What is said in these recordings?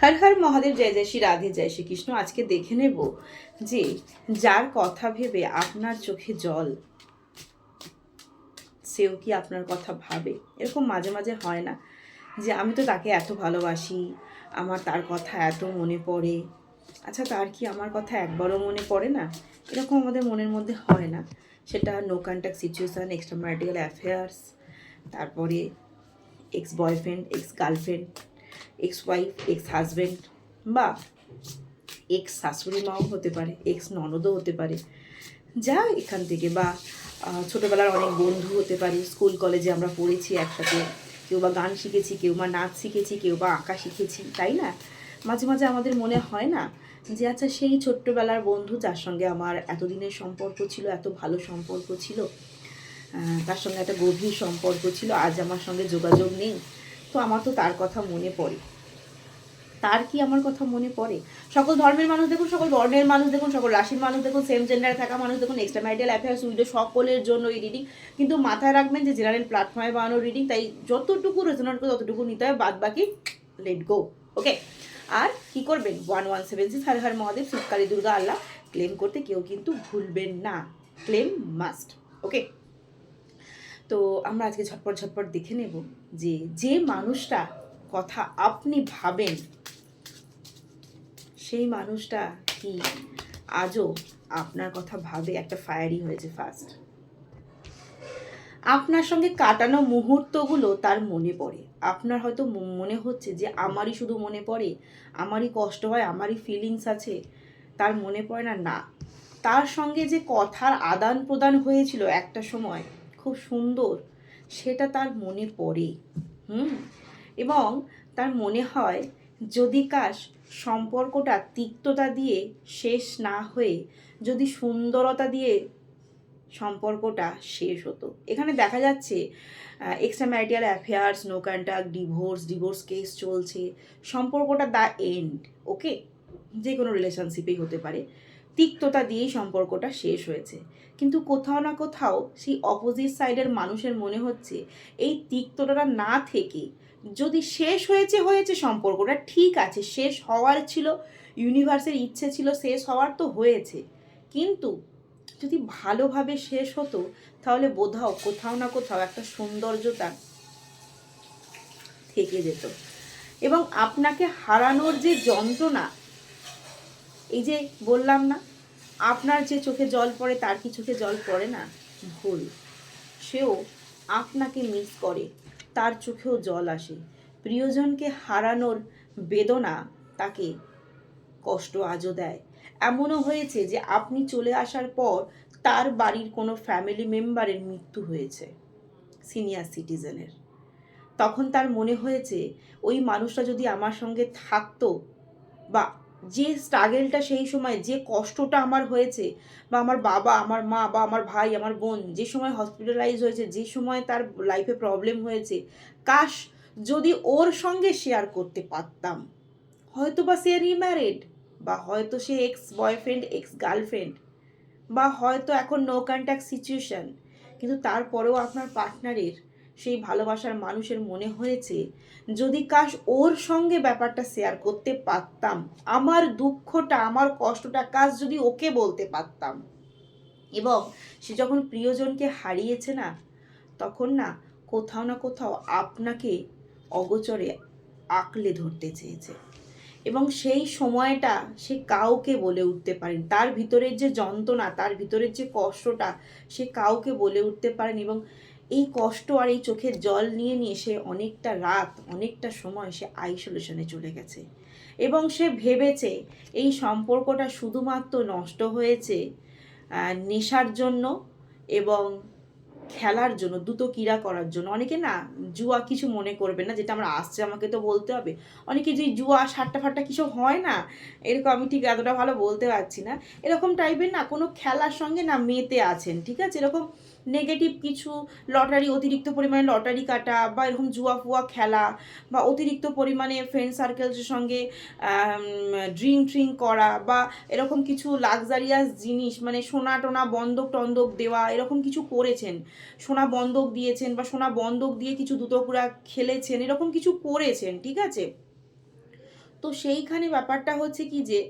হর হর মহাদেব, জয় জয় শ্রী রাধে, জয় শ্রীকৃষ্ণ আজকে দেখে নেব যে যার কথা ভেবে আপনার চোখে জল, সেও কি আপনার কথা ভাবে? এরকম মাঝে মাঝে হয় না যে আমি তো তাকে এত ভালোবাসি, আমার তার কথা এত মনে পড়ে। আচ্ছা তার কি আমার কথা একবারও মনে পড়ে না? এরকম আমাদের মনের মধ্যে হয় না। সেটা no contact situation extra marital affairs তারপরে ex boyfriend ex girlfriend ex wife ex husband বা এক্স শাশুড়ি মাও হতে পারে এক্স ননদও হতে পারে। যা এখান থেকে বা ছোটোবেলার অনেক বন্ধু হতে পারে, স্কুল, কলেজে আমরা পড়েছি একসাথে। কেউ বা গান শিখেছি, কেউ বা নাচ শিখেছি, কেউ বা আঁকা শিখেছি, তাই না? মাঝে মাঝে আমাদের মনে হয় না যে আচ্ছা সেই ছোট্টবেলার বন্ধু যার সঙ্গে আমার এতদিনের সম্পর্ক ছিল, এত ভালো সম্পর্ক ছিল তার সঙ্গে একটা গভীর সম্পর্ক ছিল, আজ আমার সঙ্গে যোগাযোগ নেই। তো আমার তো তার কথা মনে পড়ে। তার কি আমার কথা মনে পড়ে? সকল ধর্মের মানুষ দেখুন, সকল বর্ণের মানুষ দেখুন, সকল রাশির মানুষ দেখুন সেম জেন্ডারে থাকা মানুষ দেখুন এক্সট্রা ম্যারিটাল অ্যাফেয়ার্স উইডো, সকলের জন্য এই রিডিং কিন্তু মাথায় রাখবেন যে জেনারেল প্ল্যাটফর্মে বানানো রিডিং তাই যতটুকু রেজনেট করে ততটুকু নিতে হয় বাদ বাকি লেট গো ওকে আর কি করবেন? One one seven six Har Har Mahadev Shivkali Durga Allah claim করতে কেউ কিন্তু ভুলবেন না। ক্লেম মাস্ট ওকে তো আমরা আজকে ঝটপট ঝটপট দেখে নেব যে যে মানুষটা কথা আপনি ভাবেন, সেই মানুষটা কি আজও আপনার কথা ভাবে? একটা ফায়ারি হয়েছে ফার্স্ট আপনার সঙ্গে কাটানো মুহূর্তগুলো তার মনে পড়ে। আপনার হয়তো মনে হচ্ছে যে, আমারই শুধু মনে পড়ে, আমারই কষ্ট হয়, আমারই ফিলিংস আছে, তার মনে পড়ে না। না, তার সঙ্গে যে কথার আদান প্রদান হয়েছিল একটা সময় খুব সুন্দর। সেটা তার মনে পড়ে। হুম? এবং তার মনে হয়, যদি কাশ সম্পর্কটা তিক্ততা দিয়ে শেষ না হয়ে, যদি সুন্দরতা দিয়ে সম্পর্কটা শেষ হতো। এখানে দেখা যাচ্ছে extra marital affairs no contact divorce divorce case চলছে। সম্পর্কটা দ্য এন্ড ওকে যে কোনো রিলেশনশিপেই হতে পারে। তিক্ততা দিয়েই সম্পর্কটা শেষ হয়েছে। কিন্তু কোথাও না কোথাও সেই অপোজিট সাইডের মানুষের মনে হচ্ছে এই তিক্ততা না থেকে যদি শেষ হয়েছে হয়েছে সম্পর্কটা ঠিক আছে, শেষ হওয়ার ছিল ইউনিভার্সের ইচ্ছে ছিল, শেষ হওয়ার তো হয়েছে। কিন্তু যদি ভালোভাবে শেষ হতো, তাহলে বোধহয় কোথাও না কোথাও একটা সৌন্দর্যতা থেকে যেত। এবং আপনাকে হারানোর যে যন্ত্রণা এই যে বললাম না, আপনার যে চোখে জল পড়ে, তার কি চোখে জল পড়ে না? ভুল। সেও আপনাকে মিস করে, তার চোখেও জল আসে। প্রিয়জনকে হারানোর বেদনা তাকে কষ্ট আজও দেয়। এমনও হয়েছে যে আপনি চলে আসার পর তার বাড়ির কোনো ফ্যামিলি মেম্বারের মৃত্যু হয়েছে সিনিয়র সিটিজেনের তখন তার মনে হয়েছে, ওই মানুষটা যদি আমার সঙ্গে থাকতো বা যে স্ট্রাগেলটা সেই সময়, যে কষ্টটা আমার হয়েছে, বা আমার বাবা, আমার মা, বা আমার ভাই, আমার বোন, যে সময় হসপিটালাইজ হয়েছে, যে সময় তার লাইফে প্রবলেম হয়েছে, কাশ, যদি ওর সঙ্গে শেয়ার করতে পারতাম হয়তো বা সে রিম্যারিড বা হয়তো সে এক্স বয়ফ্রেন্ড এক্স গার্লফ্রেন্ড বা হয়তো এখন নো কন্ট্যাক্ট সিচুয়েশন কিন্তু তারপরেও আপনার পার্টনারের সেই ভালোবাসার মানুষের মনে হয়েছে, যদি কাশ ওর সঙ্গে ব্যাপারটা শেয়ার করতে পারতাম, আমার দুঃখটা, আমার কষ্টটা কাজ যদি ওকে বলতে পারতাম। এবং সে যখন প্রিয়জনকে হারিয়েছে না, তখন না কোথাও না কোথাও আপনাকে অগোচরে আঁকলে ধরতে চেয়েছে। এবং সেই সময়টা সে কাউকে বলে উঠতে পারেন। তার ভিতরের যে যন্ত্রণা, তার ভিতরের যে কষ্টটা সে কাউকে বলে উঠতে পারেন এবং এই কষ্ট আর এই চোখের জল নিয়ে নিয়ে সে অনেকটা রাত, অনেকটা সময় সে আইসোলেশনে চলে গেছে। এবং সে ভেবেছে এই সম্পর্কটা শুধুমাত্র নষ্ট হয়েছে নেশার জন্য এবং খেলার জন্য দ্রুত ক্রীড়া করার জন্য। অনেকে না, জুয়া কিছু মনে করবে না, যেটা আমরা আসছে আমাকে তো বলতে হবে। অনেকে যে জুয়া, সাট্টা ফাট্টা কিছু হয় না, এরকম আমি ঠিক এতটা ভালো বলতে পারছি না। এরকম টাইপের না, কোনো খেলার সঙ্গে না মেতে আছেন, ঠিক আছে? এরকম নেগেটিভ কিছু লটারি অতিরিক্ত পরিমাণে লটারি কাটা বা এরকম জুয়া ফুয়া খেলা বা অতিরিক্ত পরিমাণে ফ্রেন্ড সার্কেলসের সঙ্গে ড্রিঙ্ক ট্রিঙ্ক করা বা এরকম কিছু লাক্সারিয়াস জিনিস মানে সোনা টোনা বন্ধক টন্দক দেওয়া, এরকম কিছু করেছেন। সোনা বন্ধক দিয়েছেন বা সোনা বন্ধক দিয়ে কিছু দুতকুড়া খেলেছেন, এরকম কিছু করেছেন, ঠিক আছে? তো সেইখানে ব্যাপারটা হচ্ছে কি যে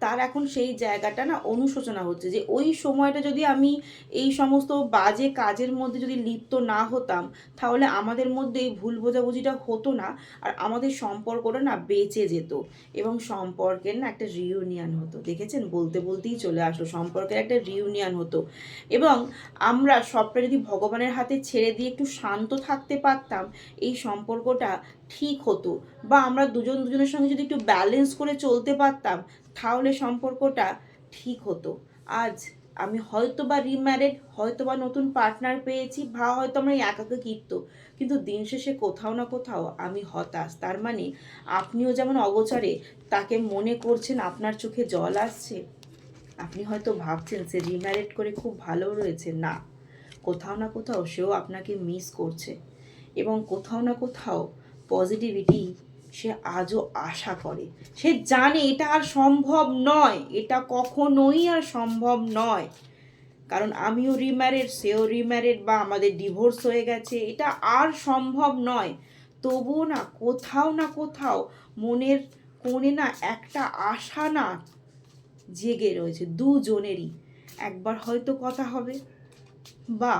তার এখন সেই জায়গাটা না অনুশোচনা হচ্ছে যে ওই সময়টা যদি আমি এই সমস্ত বাজে কাজের মধ্যে যদি লিপ্ত না হতাম, তাহলে আমাদের মধ্যে এই ভুল বোঝাবুঝিটা হতো না আর আমাদের সম্পর্কটা না বেঁচে যেত এবং সম্পর্কের না একটা রিউনিয়ন হতো। দেখেছেন? বলতে বলতেই চলে আসলো, সম্পর্কের একটা রিউনিয়ন হতো। এবং আমরা সবটা যদি ভগবানের হাতে ছেড়ে দিয়ে একটু শান্ত থাকতে পারতাম, এই সম্পর্কটা ঠিক হতো। বা আমরা দুজন দুজনের সঙ্গে যদি একটু ব্যালেন্স করে চলতে পারতাম তাহলে সম্পর্কটা ঠিক হতো। আজ আমি হয়তো বা রিম্যারেড হয়তো বা নতুন পার্টনার পেয়েছি, বা হয়তো আমরা একাকিত্ব কিন্তু দিন শেষে কোথাও না কোথাও আমি হতাশ। তার মানে আপনিও যেমন অগোচরে তাকে মনে করছেন, আপনার চোখে জল আসছে, আপনি হয়তো ভাবছেন সে রিম্যারেড করে খুব ভালো রয়েছে। না, কোথাও না কোথাও সেও আপনাকে মিস করছে, এবং কোথাও না কোথাও পজিটিভিটি সে আজও আশা করে। সে জানে এটা আর সম্ভব নয়, এটা কখনোই আর সম্ভব নয়। কারণ আমিও রিম্যারেড সেও রিম্যারেড বা আমাদের ডিভোর্স হয়ে গেছে, এটা আর সম্ভব নয়। তবুও না, কোথাও না কোথাও মনের কোণে না একটা আশা না জেগে রয়েছে দুজনেরই। একবার হয়তো কথা হবে বা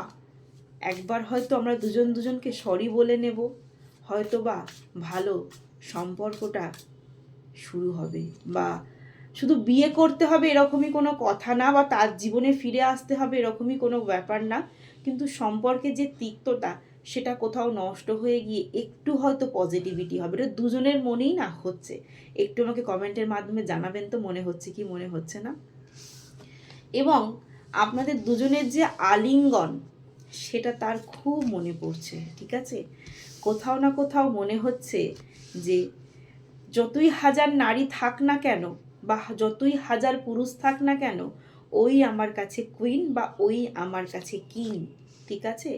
একবার হয়তো আমরা দুজন দুজনকে সরি বলে নেব হয়তো বা ভালো সম্পর্কটা শুরু হবে বা শুধু বিয়ে করতে হবে এরকমই কোনো কথা না বা তার জীবনে ফিরে আসতে হবে এরকমই কোনো ব্যাপার না। কিন্তু সম্পর্কে যে তিক্ততা, সেটা কোথাও নষ্ট হয়ে গিয়ে একটু হয়তো পজিটিভিটি হবে। এটা দুজনের মনেই না হচ্ছে। একটু আমাকে কমেন্টের মাধ্যমে জানাবেন তো মনে হচ্ছে কি, মনে হচ্ছে না? এবং আপনাদের দুজনের যে আলিঙ্গন, সেটা তার খুব মনে পড়ছে, ঠিক আছে? কোথাও না কোথাও মনে হচ্ছে যে যতই হাজার নারী থাক না কেন বা যতই হাজার পুরুষ থাক না কেন, ওই আমার কাছে কুইন বা ওই আমার কাছে কিং ঠিক আছে?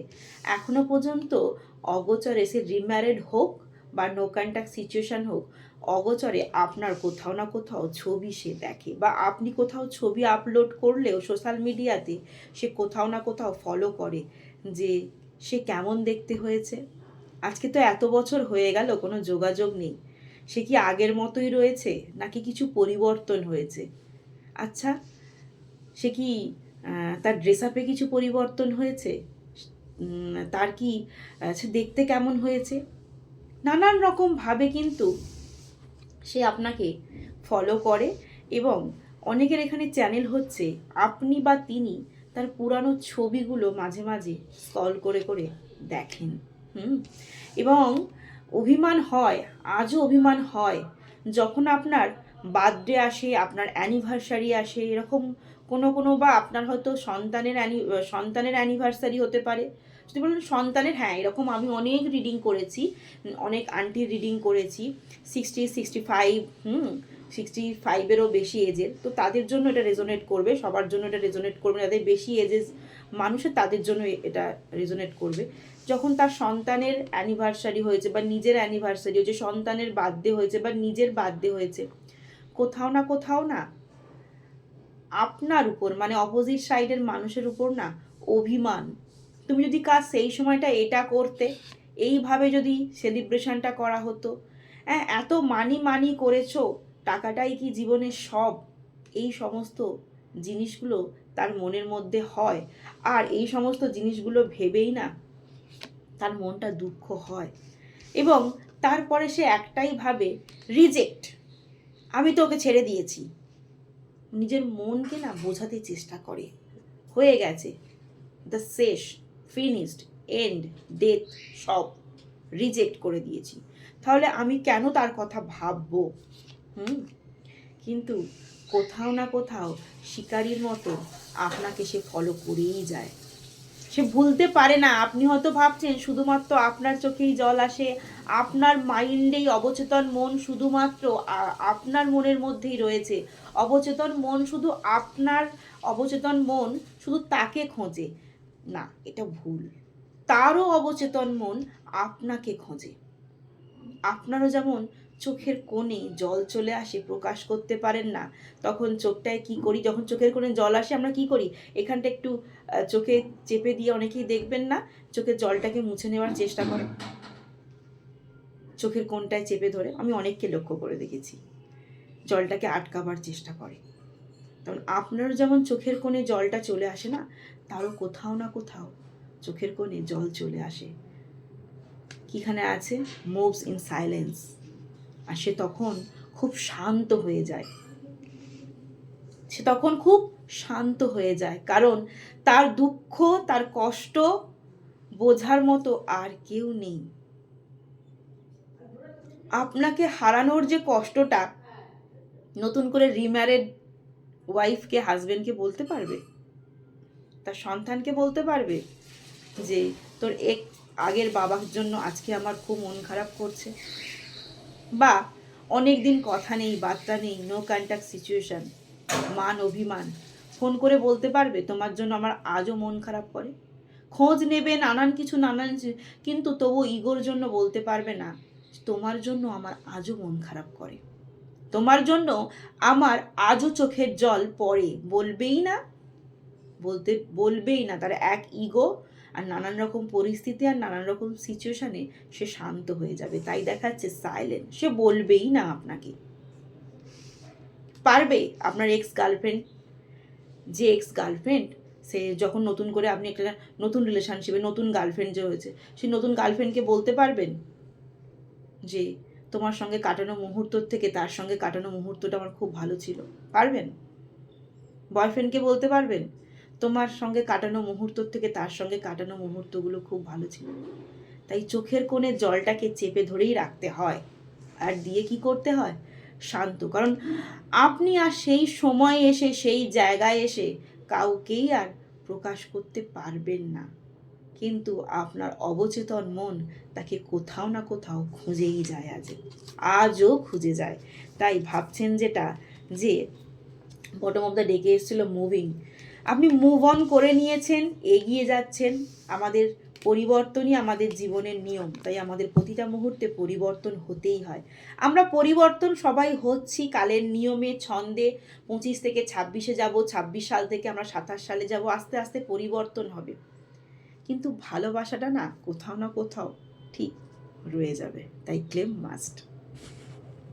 এখনও পর্যন্ত অগোচরে সে রিম্যারিড হোক বা নো কন্ট্যাক্ট সিচুয়েশন হোক, অগোচরে আপনার কোথাও না কোথাও ছবি সে দেখে বা আপনি কোথাও ছবি আপলোড করলেও সোশ্যাল মিডিয়াতে সে কোথাও না কোথাও ফলো করে যে সে কেমন দেখতে হয়েছে। আজকে তো এত বছর হয়ে গেল, কোনো যোগাযোগ নেই। সে কি আগের মতোই রয়েছে, নাকি কিছু পরিবর্তন হয়েছে? আচ্ছা সে কি তার ড্রেস আপে কিছু পরিবর্তন হয়েছে? তার কি সে দেখতে কেমন হয়েছে? নানান রকম ভাবে কিন্তু সে আপনাকে ফলো করে এবং অনেকের এখানে চ্যানেল হচ্ছে, আপনি বা তিনি তার পুরানো ছবিগুলো মাঝে মাঝে স্কল করে করে দেখেন। হুম? এবং অভিমান হয়, আজও অভিমান হয়, যখন আপনার বার্থডে আসে, আপনার অ্যানিভার্সারি আসে, এরকম কোনো কোনো বা আপনার হয়তো সন্তানের অ্যানি সন্তানের অ্যানিভার্সারি হতে পারে। যদি বলেন সন্তানের হ্যাঁ এরকম আমি অনেক রিডিং করেছি, অনেক আন্টির রিডিং করেছি sixty sixty five hmm sixty ফাইভেরও বেশি এজের তো তাদের জন্য এটা রেজোনেট করবে, সবার জন্য এটা রেজোনেট করবে, যাদের বেশি এজেস মানুষের তাদের জন্য এটা রেজোনেট করবে। যখন তার সন্তানের অ্যানিভার্সারি হয়েছে বা নিজের অ্যানিভার্সারি হয়েছে, সন্তানের বার্থডে হয়েছে বা নিজের বার্থডে হয়েছে, কোথাও না কোথাও না আপনার উপর মানে অপোজিট সাইডের মানুষের উপর না, অভিমান। তুমি যদি কাজ সেই সময়টা এটা করতে, এইভাবে যদি সেলিব্রেশনটা করা হতো হ্যাঁ এত মানি মানি করেছ, টাকাটাই কি জীবনের সব? এই সমস্ত জিনিসগুলো তার মনের মধ্যে হয়। আর এই সমস্ত জিনিসগুলো ভেবেই না তার মনটা দুঃখ হয়। এবং তারপরে সে একটাই ভাবে, রিজেক্ট। আমি তো ওকে ছেড়ে দিয়েছি। নিজের মনকে না বোঝাতে চেষ্টা করে। হয়ে গেছে। দ্য শেষ ফিনিশড এন্ড ডেথ সব রিজেক্ট করে দিয়েছি। তাহলে আমি কেন তার কথা ভাববো? হুম? কিন্তু কোথাও না কোথাও শিকারির মতো আপনাকে সে ফলো করেই যায়। সে ভুলতে পারে না। আপনি হয়তো ভাবছেন, শুধুমাত্র আপনার চোখেই জল আসে। আপনার মাইন্ডেই অবচেতন মন শুধুমাত্র আপনার মনের মধ্যেই রয়েছে। অবচেতন মন শুধু আপনার, অবচেতন মন শুধু তাকে খোঁজে। না, এটা ভুল। তারও অবচেতন মন আপনাকে খোঁজে। আপনারও যেমন চোখের কোণে জল চলে আসে, প্রকাশ করতে পারেন না। তখন চোখটায় কি করি? যখন চোখের কোণে জল আসে, আমরা কি করি? এখানটা একটু চোখে চেপে দিয়ে অনেকেই দেখবেন না, চোখের জলটাকে মুছে নেওয়ার চেষ্টা করে। চোখের কোনটায় চেপে ধরে, আমি অনেককে লক্ষ্য করে দেখেছি, জলটাকে আটকাবার চেষ্টা করে। তখন আপনার যেমন চোখের কোণে জলটা চলে আসে না, তারও কোথাও না কোথাও চোখের কোণে জল চলে আসে। কিখানে আছে? মুভস ইন সাইলেন্স আর সে তখন খুব শান্ত হয়ে যায়। সে তখন খুব শান্ত হয়ে যায়, কারণ তার দুঃখ, তার কষ্ট বোঝার মতো আর কেউ নেই। আপনাকে হারানোর যে কষ্টটা, নতুন করে রিম্যারেড ওয়াইফকে হাজবেন্ডকে বলতে পারবে? তার সন্তানকে বলতে পারবে যে, তোর এক, আগের বাবার জন্য আজকে আমার খুব মন খারাপ করছে। বা অনেক দিন কথা নেই, বার্তা নেই নো কন্ট্যাক্ট সিচুয়েশন মান অভিমান। ফোন করে বলতে পারবে, তোমার জন্য আমার আজও মন খারাপ করে। খোঁজ নেবে, নানান কিছু, নানান কিন্তু তবু ইগোর জন্য বলতে পারবে না, তোমার জন্য আমার আজও মন খারাপ করে। তোমার জন্য আমার আজও চোখের জল পড়ে। বলবেই না, বলতে বলবেই না, তার এক ইগো আর নানান রকম পরিস্থিতি আর নানান রকম সিচুয়েশনে সে শান্ত হয়ে যাবে। তাই দেখাচ্ছে সাইলেন্ট সে বলবেই না আপনাকে। পারবে আপনার এক্স গার্লফ্রেন্ড যে এক্স গার্লফ্রেন্ড সে যখন নতুন করে আপনি একটা নতুন রিলেশনশিপে নতুন গার্লফ্রেন্ড যে হয়েছে সেই নতুন গার্লফ্রেন্ডকে বলতে পারবেন? যে তোমার সঙ্গে কাটানো মুহূর্তর থেকে তার সঙ্গে কাটানো মুহূর্তটা আমার খুব ভালো ছিল। পারবেন? বয়ফ্রেন্ডকে বলতে পারবেন? তোমার সঙ্গে কাটানো মুহূর্তর থেকে তার সঙ্গে কাটানো মুহূর্তগুলো খুব ভালো ছিল। তাই চোখের কোণে জলটাকে চেপে ধরেই রাখতে হয়। আর দিয়ে কি করতে হয়? শান্ত, কারণ আপনি আর সেই সময় এসে, সেই জায়গায় এসে কাউকেই আর প্রকাশ করতে পারবেন না। কিন্তু আপনার অবচেতন মন তাকে কোথাও না কোথাও খুঁজেই যায় আজ। আজও খুঁজে যায়। তাই ভাবছেন যেটা, যে বটম অফ দ্য ডেকে এসেছিল মুভিং আপনি মুভ অন করে নিয়েছেন, এগিয়ে যাচ্ছেন। আমাদের পরিবর্তনই আমাদের জীবনের নিয়ম, তাই আমাদের প্রতিটা মুহূর্তে পরিবর্তন হতেই হয়। আমরা পরিবর্তন সবাই হচ্ছি কালের নিয়মে, ছন্দে। পঁচিশ থেকে ছাব্বিশে যাব, ছাব্বিশ সাল থেকে আমরা সাতাশ সালে যাব, আস্তে আস্তে পরিবর্তন হবে। কিন্তু ভালোবাসাটা না কোথাও না কোথাও ঠিক রয়ে যাবে, তাই ক্লেম মাস্ট